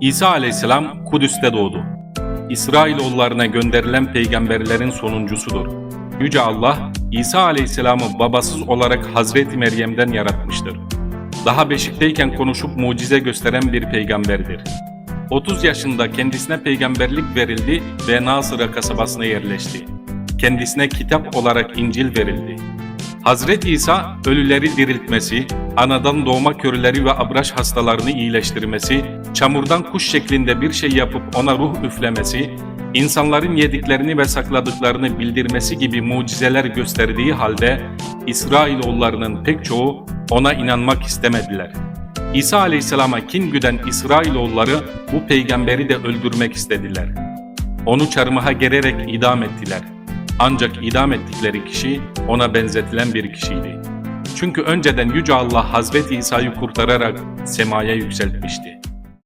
İsa aleyhisselam Kudüs'te doğdu. İsrailoğullarına gönderilen peygamberlerin sonuncusudur. Yüce Allah, İsa aleyhisselamı babasız olarak Hazreti Meryem'den yaratmıştır. Daha beşikteyken konuşup mucize gösteren bir peygamberdir. 30 yaşında kendisine peygamberlik verildi ve Nasıra kasabasına yerleşti. Kendisine kitap olarak İncil verildi. Hazreti İsa ölüleri diriltmesi, anadan doğma körüleri ve abraş hastalarını iyileştirmesi, çamurdan kuş şeklinde bir şey yapıp ona ruh üflemesi, insanların yediklerini ve sakladıklarını bildirmesi gibi mucizeler gösterdiği halde İsrailoğullarının pek çoğu ona inanmak istemediler. İsa aleyhisselama kin güden İsrailoğulları bu peygamberi de öldürmek istediler. Onu çarmıha gererek idam ettiler. Ancak idam ettikleri kişi ona benzetilen bir kişiydi. Çünkü önceden Yüce Allah Hazreti İsa'yı kurtararak semaya yükseltmişti.